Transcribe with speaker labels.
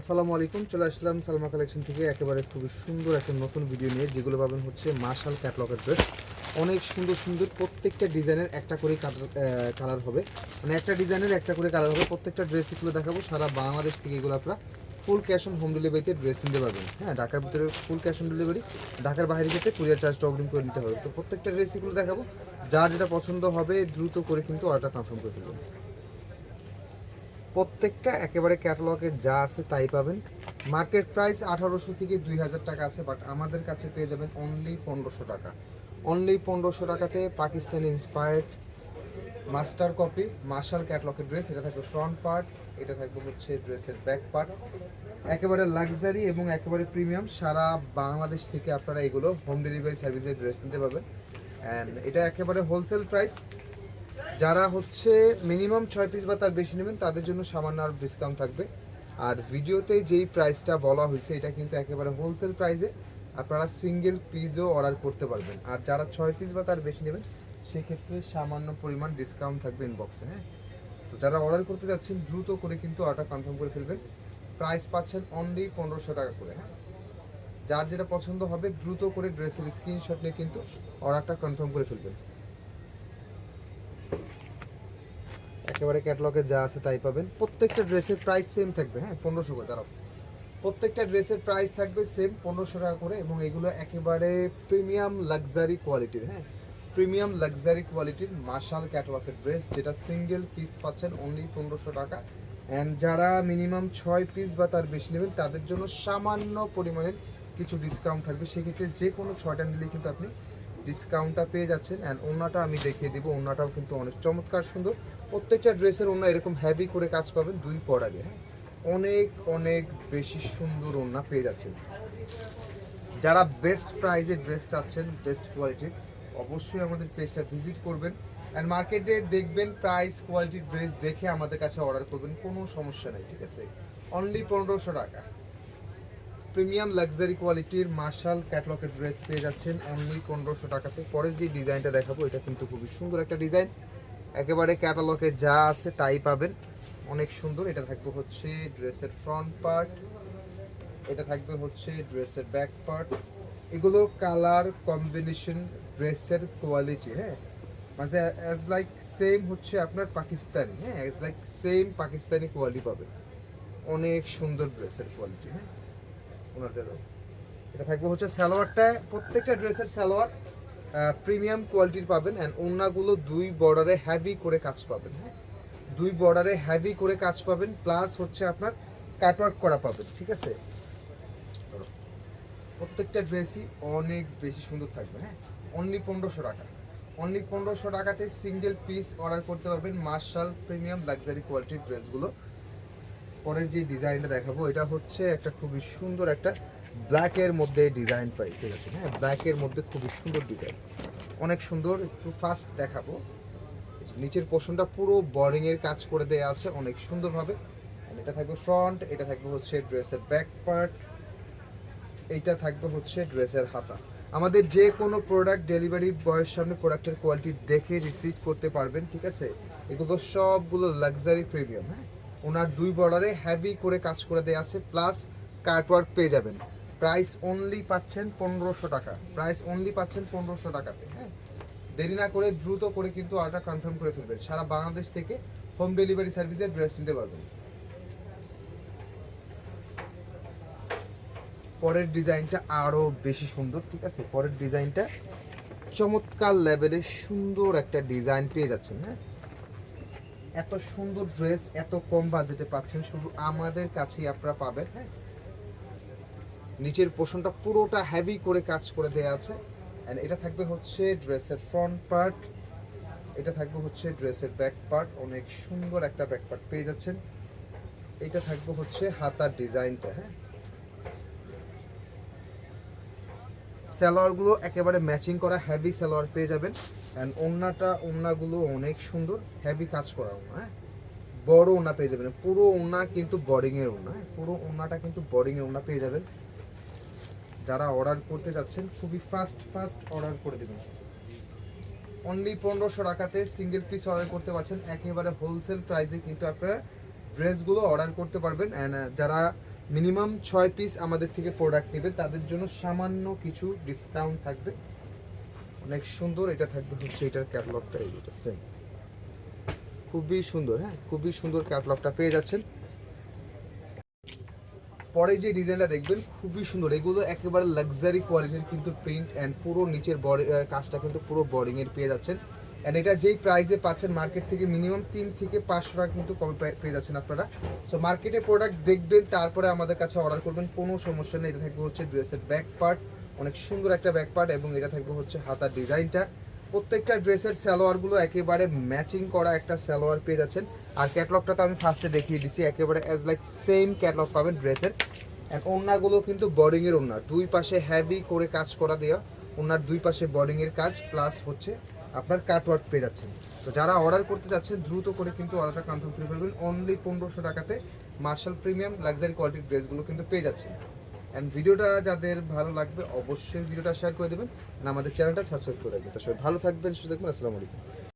Speaker 1: আসসালামু আলাইকুম, চলে আসলাম সালমা কালেকশন থেকে। একেবারে খুবই সুন্দর একটা নতুন ভিডিও নিয়ে। যেগুলো পাবেন হচ্ছে মার্শাল ক্যাটলগের ড্রেস অনেক সুন্দর সুন্দর প্রত্যেকটা ডিজাইনের একটা করে কালার হবে। মানে একটা ডিজাইনের একটা করে কালার হবে। প্রত্যেকটা ড্রেস এগুলো দেখাবো। সারা বাংলাদেশ থেকে এগুলো আপনারা ফুল ক্যাশ অন হোম ডেলিভারিতে ড্রেস নিতে পারবেন। হ্যাঁ ঢাকার ভিতরে ফুল ক্যাশ অন ডেলিভারি ঢাকার বাইরে যেতে কুরিয়ার চার্জটা অগ্রিম করে নিতে হবে। তো প্রত্যেকটা ড্রেস এগুলো দেখাবো। যার যেটা পছন্দ হবে, দ্রুত করে কিন্তু অর্ডারটা কনফার্ম করে ফেলবেন। প্রত্যেকটা একেবারে ক্যাটালগে যা আছে তাই পাবেন। মার্কেট প্রাইস আঠারোশো থেকে দুই হাজার টাকা আছে বাট আমাদের কাছে পেয়ে যাবেন অনলি পনেরোশো টাকা। অনলি পনেরোশো টাকাতে Pakistani inspired master copy Marshal ক্যাটলগের dress এটা থাকবে ফ্রন্ট পার্ট এটা থাকবে হচ্ছে ড্রেসের ব্যাক পার্ট একেবারে লাক্সারি এবং একেবারে প্রিমিয়াম সারা বাংলাদেশ থেকে আপনারা এগুলো হোম ডেলিভারি সার্ভিসের ড্রেস নিতে পারবেন। অ্যান্ড এটা একেবারে হোলসেল প্রাইস যারা হচ্ছে মিনিমাম ছয় পিস বা তার বেশি নেবেন, তাদের জন্য সামান্য আর ডিসকাউন্ট থাকবে। আর ভিডিওতে যেই প্রাইসটা বলা হয়েছে, এটা কিন্তু একেবারে হোলসেল প্রাইসে আপনারা সিঙ্গেল পিসও অর্ডার করতে পারবেন। আর যারা ছয় পিস বা তার বেশি নেবেন, সেক্ষেত্রে সামান্য পরিমাণ ডিসকাউন্ট থাকবে ইনবক্সে হ্যাঁ? তো যারা অর্ডার করতে যাচ্ছেন, দ্রুত করে কিন্তু অর্ডার কনফার্ম করে ফেলবেন। প্রাইস পাচ্ছেন অনলি পনেরোশো টাকা করে হ্যাঁ? যার যেটা পছন্দ হবে, দ্রুত করে ড্রেসের স্ক্রিনশট নিয়ে কিন্তু অর্ডারটা কনফার্ম করে ফেলবেন। একেবারে ক্যাটলগে যা আছে তাই পাবেন। প্রত্যেকটা ড্রেসের প্রাইস সেম থাকবে হ্যাঁ পনেরোশো করে, দাঁড়াও। প্রত্যেকটা ড্রেসের প্রাইস থাকবে সেম পনেরোশো টাকা করে এবং এগুলো একেবারে প্রিমিয়াম লাক্সারি কোয়ালিটির হ্যাঁ। প্রিমিয়াম লাক্সারি কোয়ালিটির মার্শাল ক্যাটলগের ড্রেস যেটা সিঙ্গেল পিস পাচ্ছেন অনলি পনেরোশো টাকা। অ্যান্ড যারা মিনিমাম ছয় পিস বা তার বেশি নেবেন, তাদের জন্য সামান্য পরিমাণের কিছু ডিসকাউন্ট থাকবে। সেক্ষেত্রে যে কোনো ছয়টা নিলে কিন্তু আপনি ডিসকাউন্টটা পেয়ে যাচ্ছেন অ্যান্ড ওনাটা আমি দেখিয়ে দিব। ওনাটাও কিন্তু অনেক চমৎকার সুন্দর। প্রত্যেকটা ড্রেসের ওনা এরকম হ্যাভি করে কাজ পাবেন দুই পড়াবে হ্যাঁ? অনেক অনেক বেশি সুন্দর ওনা পেয়ে যাচ্ছেন। যারা বেস্ট প্রাইজে ড্রেস চাচ্ছেন বেস্ট কোয়ালিটির অবশ্যই আমাদের পেজটা ভিজিট করবেন অ্যান্ড মার্কেটে দেখবেন প্রাইস কোয়ালিটির ড্রেস দেখে আমাদের কাছে অর্ডার করবেন, কোনো সমস্যা নেই, ঠিক আছে? অনলি পনেরোশো টাকা। প্রিমিয়াম লাক্সারি কোয়ালিটির মার্শাল ক্যাটলগের ড্রেস পেয়ে যাচ্ছেন অনলি পনেরোশো টাকাতে। পরের যে ডিজাইনটা দেখাবো, এটা কিন্তু খুবই সুন্দর একটা ডিজাইন। একেবারে ক্যাটালগে যা আছে তাই পাবেন। অনেক সুন্দর। এটা থাকবে হচ্ছে ড্রেসের ফ্রন্ট পার্ট এটা থাকবে হচ্ছে ড্রেসের ব্যাক পার্ট এগুলো কালার কম্বিনেশন ড্রেসের কোয়ালিটি হ্যাঁ? মানে অ্যাজ লাইক সেম হচ্ছে আপনার পাকিস্তানি হ্যাঁ? As like same Pakistani quality পাবেন। অনেক সুন্দর ড্রেসের কোয়ালিটি হ্যাঁ? ওনাদেরও। এটা থাকবে হচ্ছে সালোয়ারটা। প্রত্যেকটা ড্রেসের সালোয়ার প্রিমিয়াম কোয়ালিটির পাবেন অ্যান্ড ওনাগুলো দুই বর্ডারে হ্যাভি করে কাজ পাবেন হ্যাঁ? দুই বর্ডারে হ্যাভি করে কাজ পাবেন প্লাস হচ্ছে আপনার কাটওয়ার্ক করা পাবেন, ঠিক আছে? প্রত্যেকটা ড্রেসই অনেক বেশি সুন্দর থাকবে হ্যাঁ? অনলি পনেরোশো টাকা। অনলি পনেরোশো টাকাতে সিঙ্গেল পিস অর্ডার করতে পারবেন মার্শাল প্রিমিয়াম লাক্সারি কোয়ালিটির ড্রেসগুলো। পরের যে ডিজাইনটা দেখাবো, এটা হচ্ছে একটা খুবই সুন্দর একটা ব্ল্যাকের মধ্যে ডিজাইন পাই, ঠিক আছে? হ্যাঁ ব্ল্যাকের মধ্যে খুবই সুন্দর ডিজাইন অনেক সুন্দর, একটু ফাস্ট দেখাবো। নিচের পোর্শনটা পুরো বোরিং এর কাজ করে দেয়া আছে, অনেক সুন্দরভাবে। এটা থাকবে ফ্রন্ট এটা থাকবে হচ্ছে ড্রেসের ব্যাক পার্ট এইটা থাকবে হচ্ছে ড্রেসের হাতা। আমাদের যে কোনো প্রোডাক্ট ডেলিভারি বয়ের সামনে প্রোডাক্টের কোয়ালিটি দেখে রিসিভ করতে পারবেন, ঠিক আছে? এগুলো সবগুলো লাক্সারি প্রিমিয়াম হ্যাঁ? ওনার দুই বর্ডারে হ্যাভি করে কাজ করে দেওয়া আছে প্লাস কার্টওয়ার্ক পেয়ে যাবেন। প্রাইস অনলি পাচ্ছেন পনেরোশো টাকা। প্রাইস অনলি পাচ্ছেন পনেরোশো টাকাতে হ্যাঁ? দেরি না করে, দ্রুত করে কিন্তু অর্ডার কনফার্ম করে ফেলবেন। সারা বাংলাদেশ থেকে হোম ডেলিভারি সার্ভিসে ড্রেস নিতে পারবেন। পরের ডিজাইনটা আরও বেশি সুন্দর, ঠিক আছে? পরের ডিজাইনটা চমৎকার লেভেলের সুন্দর একটা ডিজাইন পেয়ে যাচ্ছেন হ্যাঁ? এত সুন্দর ড্রেস এত কম বাজেটে পাচ্ছেন, শুধু আমাদের কাছেই আপনারা পাবেন হ্যাঁ? নিচের পোর্শনটা পুরোটা হেভি করে কাজ করে দেয়া আছে। অ্যান্ড এটা থাকবে হচ্ছে ড্রেসের ফ্রন্ট পার্ট এটা থাকবে হচ্ছে ড্রেসের ব্যাক পার্ট অনেক সুন্দর একটা ব্যাক পার্ট পেয়ে যাচ্ছেন। এটা থাকবে হচ্ছে হাতার ডিজাইনটা হ্যাঁ? সালোয়ারগুলো একেবারে ম্যাচিং করা হেভি সালোয়ার পেয়ে যাবেন। অ্যান্ড ওড়নাটা ওড়নাগুলো অনেক সুন্দর হেভি কাজ করা ওড়না হ্যাঁ? বড় ওড়না পেয়ে যাবেন। পুরো ওড়না কিন্তু বোর্ডিং এর ওড়না হ্যাঁ? পুরো ওড়নাটা কিন্তু বোর্ডিং এর ওড়না পেয়ে যাবেন। যারা অর্ডার করতে যাচ্ছেন, খুবই ফাস্ট ফাস্ট অর্ডার করে দেবেন। অনলি পনেরোশো টাকাতে সিঙ্গেল পিস অর্ডার করতে পারছেন। একেবারে হোলসেল প্রাইসে কিন্তু আপনারা ড্রেসগুলো অর্ডার করতে পারবেন। অ্যান্ড যারা মিনিমাম ছয় পিস আমাদের থেকে প্রোডাক্ট নেবে। তাদের জন্য সামান্য কিছু ডিসকাউন্ট থাকবে। অনেক সুন্দর, এটা থাকবে হচ্ছে এটার ক্যাটালগটা এইটা সেম খুবই সুন্দর হ্যাঁ? খুবই সুন্দর ক্যাটালগটা পেয়ে যাচ্ছেন। পরে যে ডিজাইনটা দেখবেন, খুবই সুন্দর। এগুলো একেবারে লাক্সারি কোয়ালিটির কিন্তু প্রিন্ট অ্যান্ড পুরো নিচের বডি কাজটা কিন্তু পুরো বোরিং এর পেয়ে যাচ্ছেন। অ্যান্ড এটা যেই প্রাইসে পাচ্ছেন মার্কেট থেকে মিনিমাম তিন থেকে পাঁচশো টাকা কিন্তু কমে পেয়ে যাচ্ছেন আপনারা। সো মার্কেটে প্রোডাক্ট দেখবেন, তারপরে আমাদের কাছে অর্ডার করবেন, কোনো সমস্যা নেই। এটা থাকবে হচ্ছে ড্রেসের ব্যাক পার্ট অনেক সুন্দর একটা ব্যাক পার্ট এবং এটা থাকবে হচ্ছে হাতার ডিজাইনটা। প্রত্যেকটা ড্রেসের সালোয়ারগুলো একেবারে ম্যাচিং করা একটা সালোয়ার পেয়ে যাচ্ছেন। আর ক্যাটলগটা তো আমি ফার্স্টে দেখিয়ে দিছি, একেবারে অ্যাজ লাইক সেম ক্যাটলগ পাবেন ড্রেসের অ্যান্ড ওড়নাগুলো কিন্তু বোর্ডিং এর ওড়না। দুই পাশে হেভি করে কাজ করা দেওয়া ওনার দুই পাশে বোর্ডিং এর কাজ প্লাস হচ্ছে আপনার কাটওয়ার্ক পেয়ে যাচ্ছেন। তো যারা অর্ডার করতে যাচ্ছেন, দ্রুত করে কিন্তু অর্ডারটা কনফার্ম করে ফেলবেন। অনলি পনেরোশো টাকাতে মার্শাল প্রিমিয়াম লাক্সারি কোয়ালিটির ড্রেসগুলো কিন্তু পেয়ে যাচ্ছেন। অ্যান্ড ভিডিওটা যাদের ভালো লাগবে, অবশ্যই ভিডিওটা শেয়ার করে দেবেন। আমাদের চ্যানেলটা সাবস্ক্রাইব করে রাখবেন। তো সবাই ভালো থাকবেন, সুস্থ থাকবেন। আসসালামু আলাইকুম।